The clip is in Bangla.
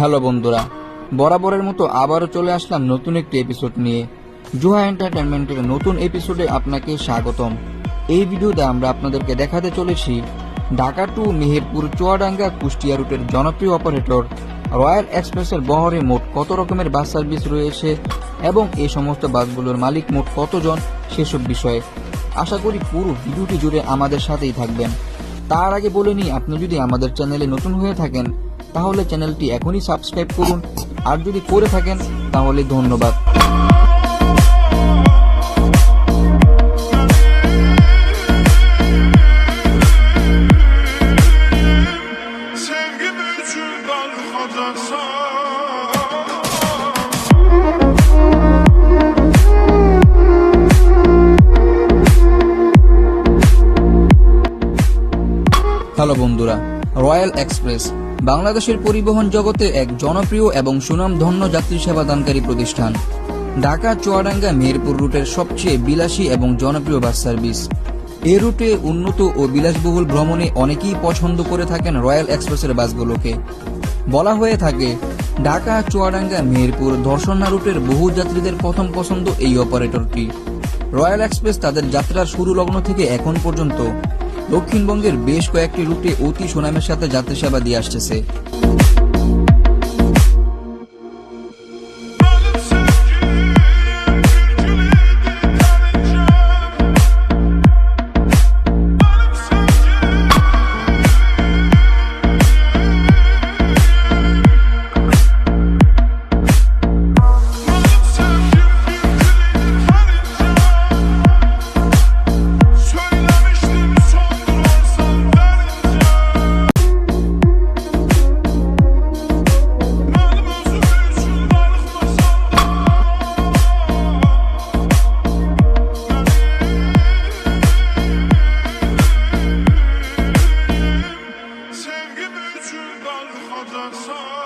হ্যালো বন্ধুরা, বরাবরের মতো আবারও চলে আসলাম নতুন একটি এপিসোড নিয়ে। জুহা এন্টারটেনমেন্টের নতুন এপিসোডে আপনাকে স্বাগতম। এই ভিডিওতে আমরা আপনাদেরকে দেখাতে চলেছি ঢাকা টু মেহেরপুর চুয়াডাঙ্গা কুষ্টিয়া রুটের জনপ্রিয় অপারেটর রয়্যাল এক্সপ্রেসের বহরে মোট কত রকমের বাস সার্ভিস রয়েছে এবং এই সমস্ত বাসগুলোর মালিক মোট কতজন সেসব বিষয়ে। আশা করি পুরো ভিডিওটি জুড়ে আমাদের সাথেই থাকবেন। তার আগে বলে নিই, আপনি যদি আমাদের চ্যানেলে নতুন হয়ে থাকেন তাহলে চ্যানেলটি এখনই সাবস্ক্রাইব করুন। আর যদি করে থাকেন, তাহলে ধন্যবাদ। হ্যালো বন্ধুরা, রয়্যাল এক্সপ্রেস। বাংলাদেশের পরিবহন জগতে এক জনপ্রিয় এবং সুনামধন্য যাত্রী সেবা দানকারী প্রতিষ্ঠান। ঢাকা, চুয়াডাঙ্গা মেহেরপুর রুটের সবচেয়ে বিলাসী এবং জনপ্রিয় বাস সার্ভিস। এ রুটে উন্নত ও বিলাসবহুল ভ্রমণে অনেকেই পছন্দ করে থাকেন রয়্যাল এক্সপ্রেসের বাসগুলোকে। বলা হয়ে থাকে, ঢাকা, চুয়াডাঙ্গা মেহেরপুর ধর্ষণা রুটের বহু যাত্রীদের প্রথম পছন্দ এই অপারেটরটি। রয়্যাল এক্সপ্রেস তাদের যাত্রার শুরু লগ্ন থেকে এখন পর্যন্ত দক্ষিণবঙ্গের বেশ কয়েকটি রুটে অতি সুনামের সাথে যাত্রী সেবা দিয়ে আসতেছে the.